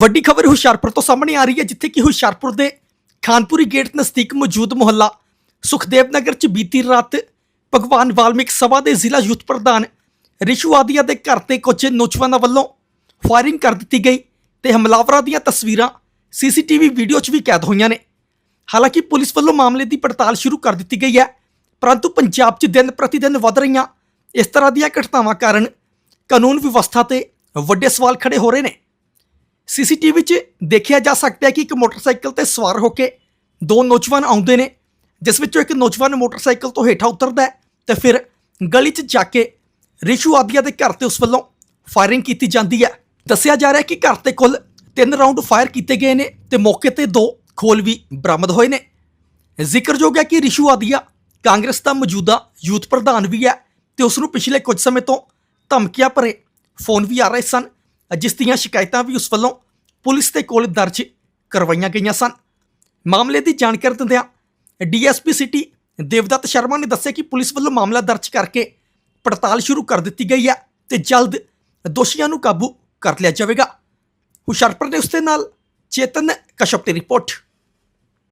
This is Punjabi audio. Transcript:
ਵੱਡੀ ਖਬਰ ਹੁਸ਼ਿਆਰਪੁਰ ਤੋਂ ਸਾਹਮਣੇ ਆ ਰਹੀ ਹੈ, ਜਿੱਥੇ ਕਿ ਹੁਸ਼ਿਆਰਪੁਰ ਦੇ ਖਾਨਪੁਰੀ ਗੇਟ ਨਜ਼ਦੀਕ ਮੌਜੂਦ ਮੁਹੱਲਾ ਸੁਖਦੇਵ ਨਗਰ ਚ ਬੀਤੀ ਰਾਤ ਭਗਵਾਨ ਵਾਲਮੀਕ ਸਭਾ ਦੇ ਜ਼ਿਲ੍ਹਾ ਯੂਥ ਪ੍ਰਧਾਨ ਰਿਸ਼ੂ ਆਦੀਆ ਦੇ ਘਰ ਤੇ ਕੁਝ ਨੌਜਵਾਨਾਂ ਵੱਲੋਂ ਫਾਇਰਿੰਗ ਕਰ ਦਿੱਤੀ ਗਈ ਤੇ ਹਮਲਾਵਰਾਂ ਦੀਆਂ ਤਸਵੀਰਾਂ, ਸੀਸੀਟੀਵੀ ਵੀਡੀਓ 'ਚ ਵੀ ਕੈਦ ਹੋਈਆਂ ਨੇ। ਹਾਲਾਂਕਿ ਪੁਲਿਸ ਵੱਲੋਂ ਮਾਮਲੇ ਦੀ ਪੜਤਾਲ ਸ਼ੁਰੂ ਕਰ ਦਿੱਤੀ ਗਈ ਹੈ, ਪਰੰਤੂ ਪੰਜਾਬ 'ਚ ਦਿਨ ਪ੍ਰਤੀ ਦਿਨ ਵੱਧ ਰਹੀਆਂ ਇਸ ਤਰ੍ਹਾਂ ਦੀਆਂ ਘਟਨਾਵਾਂ ਕਾਰਨ ਕਾਨੂੰਨ ਵਿਵਸਥਾ ਤੇ ਵੱਡੇ ਸਵਾਲ ਖੜੇ ਹੋ ਰਹੇ ਨੇ। ਸੀਸੀਟੀਵੀ 'ਚ ਦੇਖਿਆ ਜਾ ਸਕਦਾ ਹੈ ਕਿ ਇੱਕ ਮੋਟਰਸਾਈਕਲ ਤੇ ਸਵਾਰ ਹੋ ਕੇ ਦੋ ਨੌਜਵਾਨ ਆਉਂਦੇ ਨੇ, ਜਿਸ ਵਿੱਚੋਂ ਇੱਕ ਨੌਜਵਾਨ ਮੋਟਰਸਾਈਕਲ ਤੋਂ ਹੇਠਾਂ ਉਤਰਦਾ ਹੈ ਤੇ ਫਿਰ ਗਲੀ 'ਚ ਜਾ ਕੇ ਰਿਸ਼ੂ ਆਦੀਆ ਦੇ ਘਰ ਤੇ ਉਸ ਵੱਲੋਂ ਫਾਇਰਿੰਗ ਕੀਤੀ ਜਾਂਦੀ ਹੈ। ਦੱਸਿਆ ਜਾ ਰਿਹਾ ਹੈ ਕਿ ਘਰ ਤੇ ਕੁੱਲ ਤਿੰਨ ਰਾਉਂਡ ਫਾਇਰ ਕੀਤੇ ਗਏ ਨੇ ਤੇ ਮੌਕੇ ਤੇ ਦੋ ਖੋਲ ਵੀ ਬਰਾਮਦ ਹੋਏ ਨੇ। ਜ਼ਿਕਰਯੋਗ ਹੈ ਕਿ ਰਿਸ਼ੂ ਆਦੀਆ ਕਾਂਗਰਸ ਦਾ ਮੌਜੂਦਾ ਯੂਥ ਪ੍ਰਧਾਨ ਵੀ ਹੈ ਤੇ ਉਸ ਨੂੰ ਪਿਛਲੇ ਕੁਝ ਸਮੇਂ ਤੋਂ ਧਮਕੀਆਂ ਭਰੇ ਫੋਨ ਵੀ ਆ ਰਹੇ ਸਨ। ਜਿਸ ਦੀਆਂ ਸ਼ਿਕਾਇਤਾਂ ਵੀ ਉਸ ਵੱਲੋਂ ਪੁਲਿਸ ਦੇ ਕੋਲ ਦਰਜ ਕਰਵਾਈਆਂ ਗਈਆਂ ਸਨ। ਮਾਮਲੇ ਦੀ ਜਾਣਕਾਰੀ ਦਿੰਦਿਆਂ ਡੀਐਸਪੀ ਸਿਟੀ ਦੇਵਦੱਤ ਸ਼ਰਮਾ ਨੇ ਦੱਸਿਆ ਕਿ ਪੁਲਿਸ ਵੱਲੋਂ ਮਾਮਲਾ ਦਰਜ ਕਰਕੇ ਪੜਤਾਲ ਸ਼ੁਰੂ ਕਰ ਦਿੱਤੀ ਗਈ ਹੈ ਤੇ ਜਲਦ ਦੋਸ਼ੀਆਂ ਨੂੰ ਕਾਬੂ ਕਰ ਲਿਆ ਜਾਵੇਗਾ। ਹੁਸ਼ਿਆਰਪੁਰ ਨੇ ਉਸ ਦੇ ਨਾਲ ਚੇਤਨ ਕਸ਼ਪ ਦੀ ਰਿਪੋਰਟ।